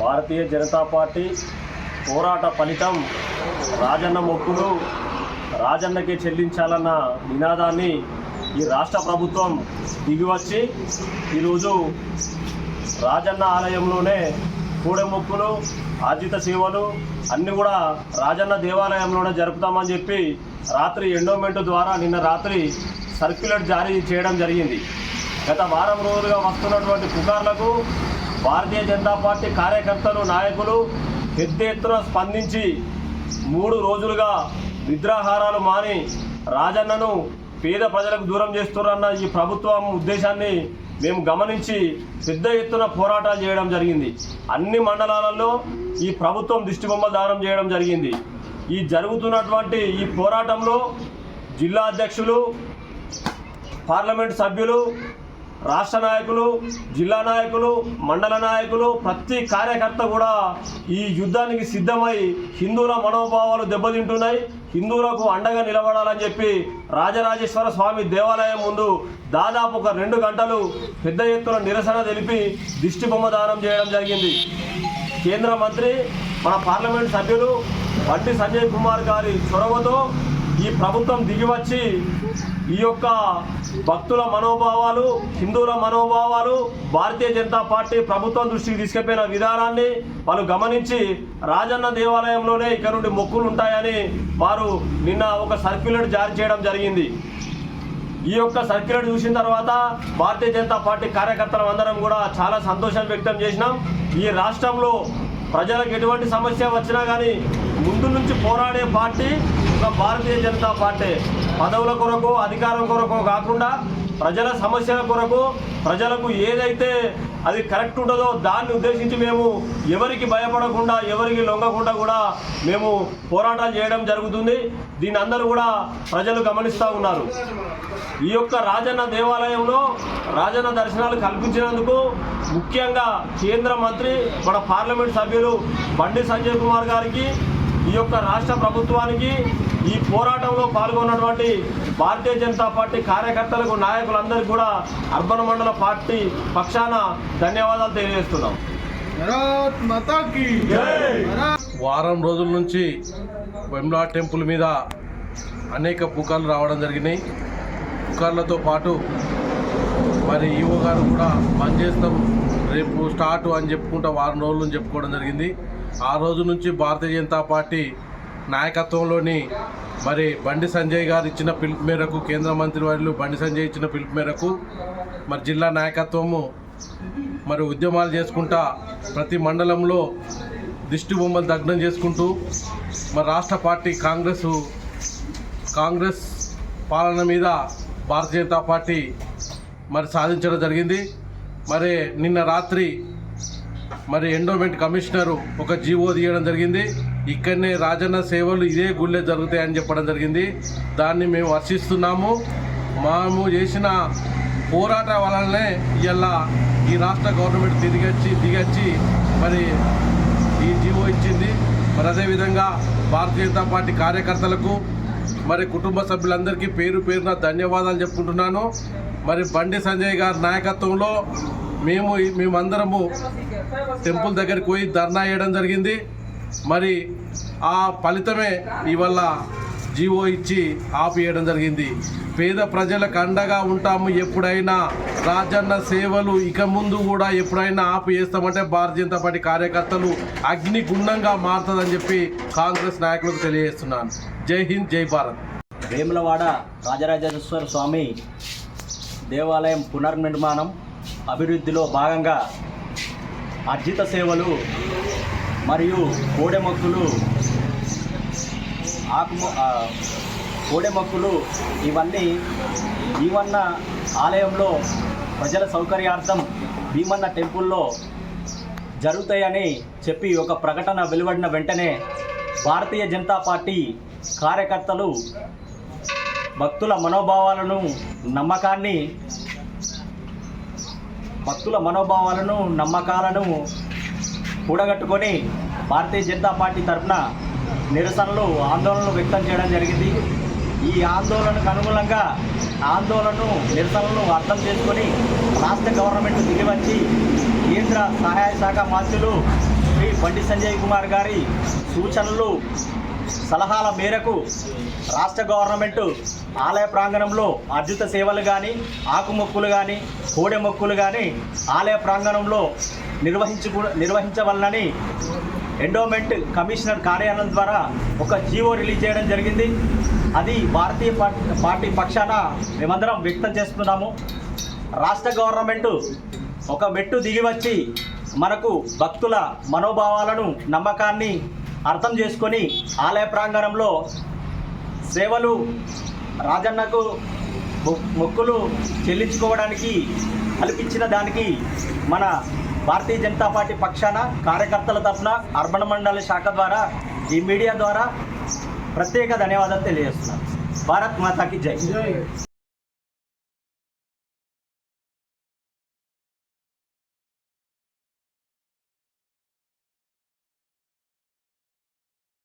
Bharatiya Janata party పోరాట ఫలితం రాజన్న మొక్కులు రాజన్నకే చెల్లించాలన్న నినాదాన్ని ఈ రాష్ట్ర ప్రభుత్వం దిగివచ్చి ఈరోజు రాజన్న ఆలయంలోనే కూడె మొక్కులు ఆర్జిత సేవలు అన్నీ కూడా రాజన్న దేవాలయంలోనే జరుపుతామని చెప్పి రాత్రి ఎండోమెంట్ ద్వారా నిన్న రాత్రి సర్క్యులర్ జారీ చేయడం జరిగింది. గత వారం రోజులుగా వస్తున్నటువంటి పుకార్లకు భారతీయ జనతా పార్టీ కార్యకర్తలు నాయకులు పెద్ద ఎత్తున స్పందించి మూడు రోజులుగా నిద్రాహారాలు మాని రాజన్నను పేద ప్రజలకు దూరం చేస్తున్నారన్న ఈ ప్రభుత్వం ఉద్దేశాన్ని మేము గమనించి పెద్ద ఎత్తున పోరాటాలు చేయడం జరిగింది. అన్ని మండలాలలో ఈ ప్రభుత్వం దిష్టిబొమ్మ దానం చేయడం జరిగింది. ఈ జరుగుతున్నటువంటి ఈ పోరాటంలో జిల్లా అధ్యక్షులు పార్లమెంట్ సభ్యులు రాష్ట్ర నాయకులు జిల్లా నాయకులు మండల నాయకులు ప్రతి కార్యకర్త కూడా ఈ యుద్ధానికి సిద్ధమై హిందువుల మనోభావాలు దెబ్బతింటున్నాయి. హిందువులకు అండగా నిలబడాలని చెప్పి రాజరాజేశ్వర స్వామి దేవాలయం ముందు దాదాపు ఒక రెండు గంటలు పెద్ద ఎత్తున నిరసన తెలిపి దిష్టి బొమ్మ దానం చేయడం జరిగింది. కేంద్ర మంత్రి మన పార్లమెంట్ సభ్యులు బండి సంజయ్ కుమార్ గారి చొరవతో ఈ ప్రభుత్వం దిగివచ్చి ఈ యొక్క భక్తుల మనోభావాలు హిందువుల మనోభావాలు భారతీయ జనతా పార్టీ ప్రభుత్వం దృష్టికి తీసుకెళ్ళిన విధానాన్ని వాళ్ళు గమనించి రాజన్న దేవాలయంలోనే ఇక్కడ నుండి మొక్కులు ఉంటాయని వారు నిన్న ఒక సర్క్యులర్ జారీ చేయడం జరిగింది. ఈ యొక్క సర్క్యులర్ చూసిన తర్వాత భారతీయ జనతా పార్టీ కార్యకర్తలం అందరం కూడా చాలా సంతోషం వ్యక్తం చేసినాం. ఈ రాష్ట్రంలో ప్రజలకు ఎటువంటి సమస్య వచ్చినా కానీ ముందు నుంచి పోరాడే పార్టీ ఒక భారతీయ జనతా పార్టీ. పదవుల కొరకు అధికారం కొరకు కాకుండా ప్రజల సమస్యల కొరకు ప్రజలకు ఏదైతే అది కరెక్ట్ ఉంటుందో దాన్ని ఉద్దేశించి మేము ఎవరికి భయపడకుండా ఎవరికి లొంగకుండా కూడా మేము పోరాటాలు చేయడం జరుగుతుంది. దీని అందరూ కూడా ప్రజలు గమనిస్తూ ఉన్నారు. ఈ యొక్క రాజన్న దేవాలయంలో రాజన్న దర్శనాలు కల్పించినందుకు ముఖ్యంగా కేంద్ర మంత్రి మన పార్లమెంట్ సభ్యులు బండి సంజయ్ కుమార్ గారికి ఈ యొక్క రాష్ట్ర ప్రభుత్వానికి ఈ పోరాటంలో పాల్గొన్నటువంటి భారతీయ జనతా పార్టీ కార్యకర్తలకు నాయకులందరికీ కూడా అర్బన్ మండల పార్టీ పక్షాన ధన్యవాదాలు తెలియజేస్తున్నాం. వారం రోజుల నుంచి వెమ్లా టెంపుల్ మీద అనేక పుకార్లు రావడం జరిగినాయి. పుకార్లతో పాటు మరి ఈవో గారు కూడా బంద్ చేస్తాం రేపు స్టార్ట్ అని చెప్పుకుంటా వారం రోజుల నుంచి చెప్పుకోవడం జరిగింది. ఆ రోజు నుంచి భారతీయ జనతా పార్టీ నాయకత్వంలోని మరి బండి సంజయ్ గారు ఇచ్చిన పిలుపు మేరకు కేంద్ర మంత్రి వర్యులు బండి సంజయ్ ఇచ్చిన పిలుపు మేరకు మరి జిల్లా నాయకత్వము మరి ఉద్యమాలు చేసుకుంటా ప్రతి మండలంలో దిష్టి బొమ్మలు దగ్నం చేసుకుంటూ మరి రాష్ట్ర పార్టీ కాంగ్రెస్ కాంగ్రెస్ పాలన మీద భారతీయ జనతా పార్టీ మరి సాధించడం జరిగింది. మరి నిన్న రాత్రి మరి ఎండోమెంట్ కమిషనరు ఒక జీవో తీయడం జరిగింది. ఇక్కడనే రాజన్న సేవలు ఇదే గుళ్ళే జరుగుతాయని చెప్పడం జరిగింది. దాన్ని మేము వర్షిస్తున్నాము మేము చేసిన పోరాట వలననే ఇలా ఈ రాష్ట్ర గవర్నమెంట్ తిరిగొచ్చి దిగొచ్చి మరి ఈ జీవో ఇచ్చింది. మరి అదేవిధంగా భారతీయ జనతా పార్టీ కార్యకర్తలకు మరి కుటుంబ సభ్యులందరికీ పేరు పేరున ధన్యవాదాలు చెప్పుకుంటున్నాను. మరి బండి సంజయ్ గారి నాయకత్వంలో మేము మేమందరము టెంపుల్ దగ్గరికి పోయి ధర్నా వేయడం జరిగింది. మరి ఆ ఫలితమే ఇవల్ల జీవో ఇచ్చి ఆపివేయడం జరిగింది. పేద ప్రజలకు అండగా ఉంటాము ఎప్పుడైనా. రాజన్న సేవలు ఇక ముందు కూడా ఎప్పుడైనా ఆపు చేస్తామంటే భారతీయ జనతా పార్టీ కార్యకర్తలు అగ్ని గుండంగా మారుతుందని చెప్పి కాంగ్రెస్ నాయకులకు తెలియజేస్తున్నాను. జై హింద్ జై భారత్. వేములవాడ రాజరాజేశ్వర స్వామి దేవాలయం పునర్నిర్మాణం. అభివృద్ధిలో భాగంగా అర్జిత సేవలు మరియు కోడెమొక్కులు ఆకు కోడెమొక్కులు ఇవన్నీ భీమన్న ఆలయంలో ప్రజల సౌకర్యార్థం భీమన్న టెంపుల్లో జరుగుతాయని చెప్పి ఒక ప్రకటన వెలువడిన వెంటనే భారతీయ జనతా పార్టీ కార్యకర్తలు భక్తుల మనోభావాలను నమ్మకాన్ని భక్తుల మనోభావాలను నమ్మకాలను కూడగట్టుకొని భారతీయ జనతా పార్టీ తరఫున నిరసనలు ఆందోళనలు వ్యక్తం చేయడం జరిగింది. ఈ ఆందోళనకు అనుగుణంగా ఆందోళనను నిరసనలను అర్థం చేసుకొని రాష్ట్ర గవర్నమెంట్ దిగివచ్చి కేంద్ర సహాయ శాఖ మంత్రులు శ్రీ బండి సంజయ్ కుమార్ గారి సూచనలు సలహాల మేరకు రాష్ట్ర గవర్నమెంట్ ఆలయ ప్రాంగణంలో అర్జిత సేవలు కానీ ఆకుమొక్కులు కానీ కోడె మొక్కులు కానీ ఆలయ ప్రాంగణంలో నిర్వహించు నిర్వహించవలనని ఎండోమెంట్ కమిషనర్ కార్యాలయం ద్వారా ఒక జీవో రిలీజ్ చేయడం జరిగింది. అది భారతీయ పార్టీ పార్టీ పక్షాన మేమందరం వ్యక్తం చేస్తున్నాము. రాష్ట్ర గవర్నమెంట్ ఒక మెట్టు దిగి వచ్చి మనకు భక్తుల మనోభావాలను నమ్మకాన్ని అర్థం చేసుకొని ఆలయ ప్రాంగణంలో సేవలు రాజన్నకు మొక్కులు చెల్లించుకోవడానికి కల్పించిన దానికి మన భారతీయ జనతా పార్టీ పక్షాన కార్యకర్తల తరఫున అర్బన్ మండలి శాఖ ద్వారా ఈ మీడియా ద్వారా ప్రత్యేక ధన్యవాదాలు తెలియజేస్తున్నాను. భారత్ మాతాకి జై.